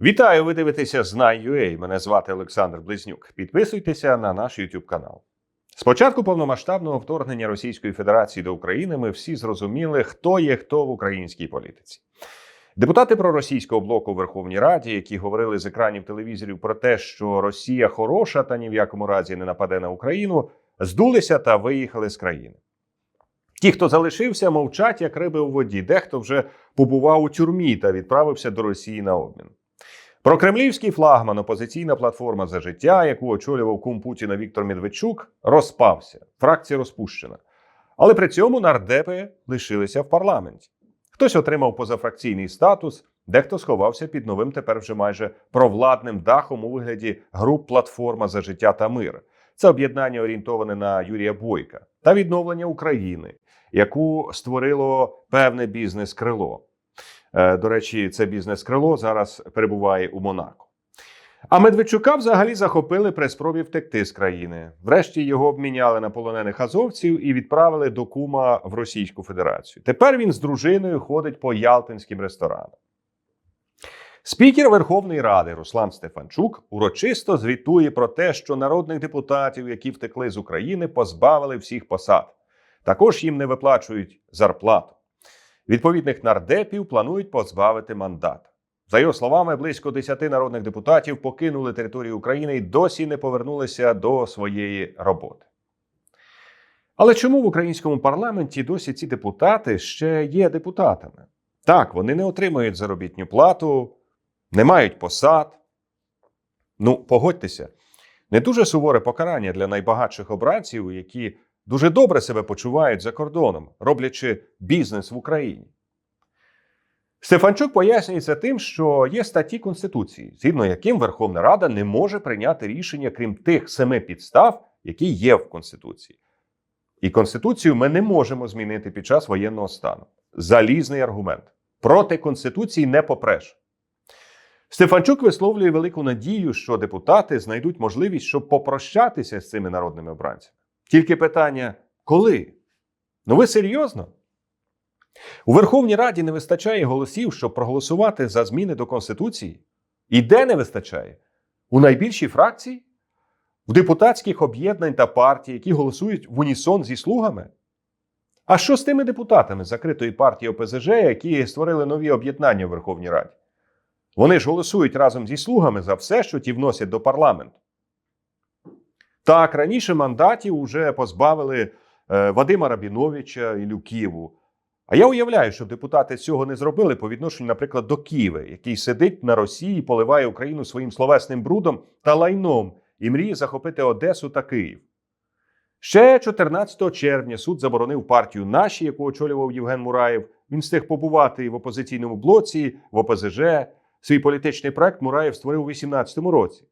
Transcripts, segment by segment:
Вітаю! Ви дивитеся Знай.ua. Мене звати Олександр Близнюк. Підписуйтеся на наш YouTube канал. З початку повномасштабного вторгнення Російської Федерації до України ми всі зрозуміли, хто є хто в українській політиці. Депутати проросійського блоку у Верховній Раді, які говорили з екранів телевізорів про те, що Росія хороша та ні в якому разі не нападе на Україну, здулися та виїхали з країни. Ті, хто залишився, мовчать як риби у воді. Дехто вже побував у тюрмі та відправився до Росії на обмін. Прокремлівський флагман опозиційна платформа за життя, яку очолював кум Путіна Віктор Медведчук, розпався. Фракція розпущена. Але при цьому нардепи лишилися в парламенті. Хтось отримав позафракційний статус, дехто сховався під новим тепер вже майже провладним дахом у вигляді груп Платформа за життя та мир. Це об'єднання орієнтоване на Юрія Бойка та відновлення України, яку створило певне бізнес-крило. Е, До речі, це бізнес-крило зараз перебуває у Монако. А Медведчука взагалі захопили при спробі втекти з країни. Врешті його обміняли на полонених азовців і відправили до кума в Російську Федерацію. Тепер він з дружиною ходить по ялтинським ресторанам. Спікер Верховної Ради Руслан Стефанчук урочисто звітує про те, що народних депутатів, які втекли з України, позбавили всіх посад. Також їм не виплачують зарплату. Відповідних нардепів планують позбавити мандат. За його словами, близько 10 народних депутатів покинули територію України і досі не повернулися до своєї роботи. Але чому в українському парламенті досі ці депутати ще є депутатами? Так, вони не отримують заробітну плату, не мають посад. Ну, погодьтеся, не дуже суворе покарання для найбагатших обранців, які дуже добре себе почувають за кордоном, роблячи бізнес в Україні. Стефанчук пояснює це тим, що є статті Конституції, згідно яким Верховна Рада не може прийняти рішення, крім тих семи підстав, які є в Конституції. І Конституцію ми не можемо змінити під час воєнного стану. Залізний аргумент. Проти Конституції не попреш. Стефанчук висловлює велику надію, що депутати знайдуть можливість, щоб попрощатися з цими народними обранцями. Тільки питання коли? Ну ви серйозно? У Верховній Раді не вистачає голосів, щоб проголосувати за зміни до Конституції? І де не вистачає? У найбільшій фракції? В депутатських об'єднань та партій, які голосують в унісон зі слугами? А що з тими депутатами закритої партії ОПЗЖ, які створили нові об'єднання в Верховній Раді? Вони ж голосують разом зі слугами за все, що ті вносять до парламенту. Так, раніше мандатів вже позбавили е, Вадима Рабіновича і Люківу. А я уявляю, що депутати цього не зробили по відношенню, наприклад, до Києва, який сидить на Росії, поливає Україну своїм словесним брудом та лайном і мріє захопити Одесу та Київ. Ще 14 червня суд заборонив партію наші, яку очолював Євген Мураєв. Він встиг побувати в опозиційному блоці, в ОПЗЖ. Свій політичний проект Мураєв створив у 2018 році.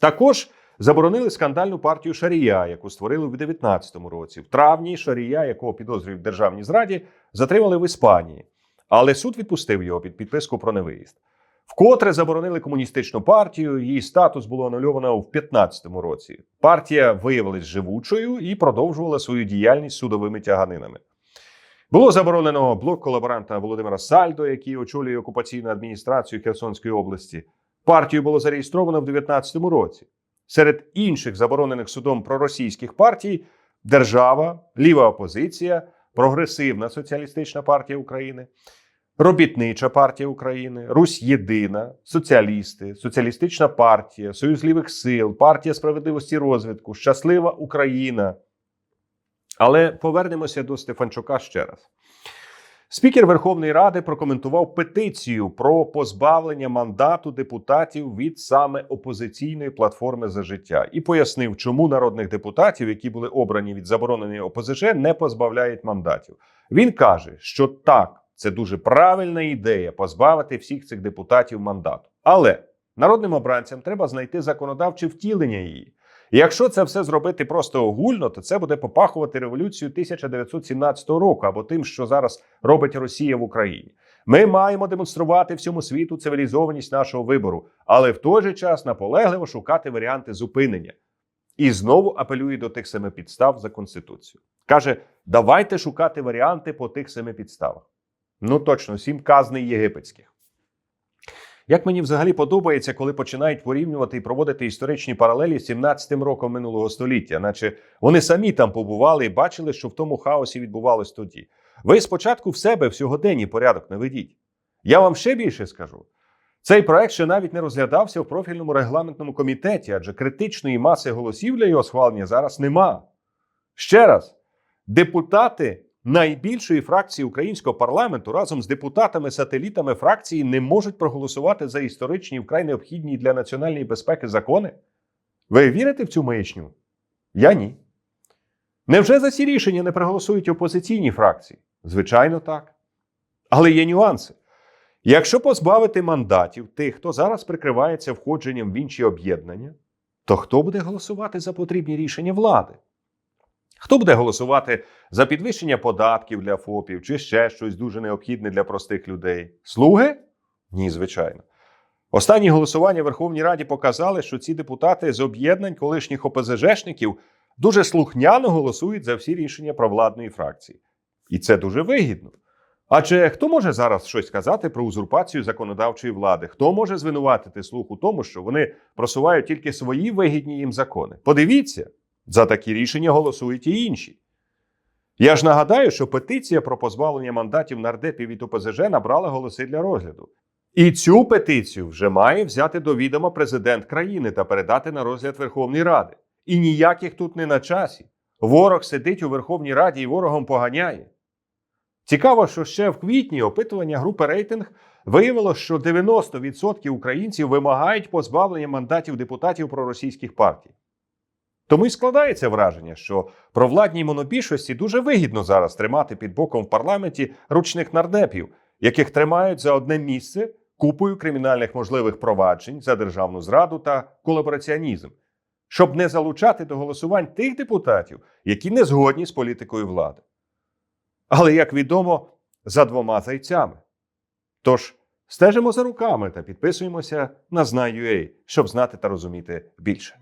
Також заборонили скандальну партію Шарія, яку створили в 2019 році. В травні Шарія, якого підозрюють в державній зраді, затримали в Іспанії. Але суд відпустив його під підписку про невиїзд. Вкотре заборонили комуністичну партію. Її статус було анульовано в 2015 році. Партія виявилась живучою і продовжувала свою діяльність судовими тяганинами. Було заборонено блок колаборанта Володимира Сальдо, який очолює окупаційну адміністрацію Херсонської області. Партію було зареєстровано в 2019 році. Серед інших заборонених судом проросійських партій держава, ліва опозиція, прогресивна соціалістична партія України, робітнича партія України, Русь Єдина, соціалісти, соціалістична партія, Союз лівих сил, партія справедливості розвитку, Щаслива Україна. Але повернемося до Стефанчука ще раз. Спікер Верховної Ради прокоментував петицію про позбавлення мандату депутатів від саме опозиційної платформи за життя і пояснив, чому народних депутатів, які були обрані від забороненої ОПЗЖ, не позбавляють мандатів. Він каже, що так, це дуже правильна ідея позбавити всіх цих депутатів мандату. Але народним обранцям треба знайти законодавче втілення її. Якщо це все зробити просто огульно, то це буде попахувати революцією 1917 року або тим, що зараз робить Росія в Україні. Ми маємо демонструвати всьому світу цивілізованість нашого вибору, але в той же час наполегливо шукати варіанти зупинення. І знову апелює до тих семи підстав за конституцію. Каже: давайте шукати варіанти по тих семи підставах. Ну точно, сім казний єгипетських. Як мені взагалі подобається, коли починають порівнювати і проводити історичні паралелі з 17-м роком минулого століття, наче вони самі там побували і бачили, що в тому хаосі відбувалось тоді. Ви спочатку в себе в сьогоденні порядок не ведіть. Я вам ще більше скажу. Цей проект ще навіть не розглядався в профільному регламентному комітеті, адже критичної маси голосів для його схвалення зараз нема. Ще раз, депутати найбільшої фракції українського парламенту разом з депутатами-сателітами фракції не можуть проголосувати за історичні вкрай необхідні для національної безпеки закони. Ви вірите в цю маячню? Я ні. Невже за ці рішення не проголосують опозиційні фракції? Звичайно, так. Але є нюанси. Якщо позбавити мандатів тих, хто зараз прикривається входженням в інші об'єднання, то хто буде голосувати за потрібні рішення влади? Хто буде голосувати за підвищення податків для ФОПів чи ще щось дуже необхідне для простих людей? Слуги? Ні, звичайно. Останні голосування в Верховній Раді показали, що ці депутати з об'єднань колишніх ОПЗЖшників дуже слухняно голосують за всі рішення провладної фракції. І це дуже вигідно. Адже хто може зараз щось сказати про узурпацію законодавчої влади? Хто може звинуватити слух у тому, що вони просувають тільки свої вигідні їм закони? Подивіться, за такі рішення голосують і інші. Я ж нагадаю, що петиція про позбавлення мандатів нардепів від ОПЗЖ набрала голоси для розгляду. І цю петицію вже має взяти до відома президент країни та передати на розгляд Верховної Ради. І ніяких тут не на часі. Ворог сидить у Верховній Раді і ворогом поганяє. Цікаво, що ще в квітні опитування групи рейтинг виявило, що 90% українців вимагають позбавлення мандатів депутатів проросійських партій. Тому й складається враження, що провладній монобільшості дуже вигідно зараз тримати під боком в парламенті ручних нардепів, яких тримають за одне місце купою кримінальних можливих проваджень за державну зраду та колабораціонізм, щоб не залучати до голосувань тих депутатів, які не згодні з політикою влади. Але, як відомо, за двома зайцями. Тож стежимо за руками та підписуємося на Знай.ua, щоб знати та розуміти більше.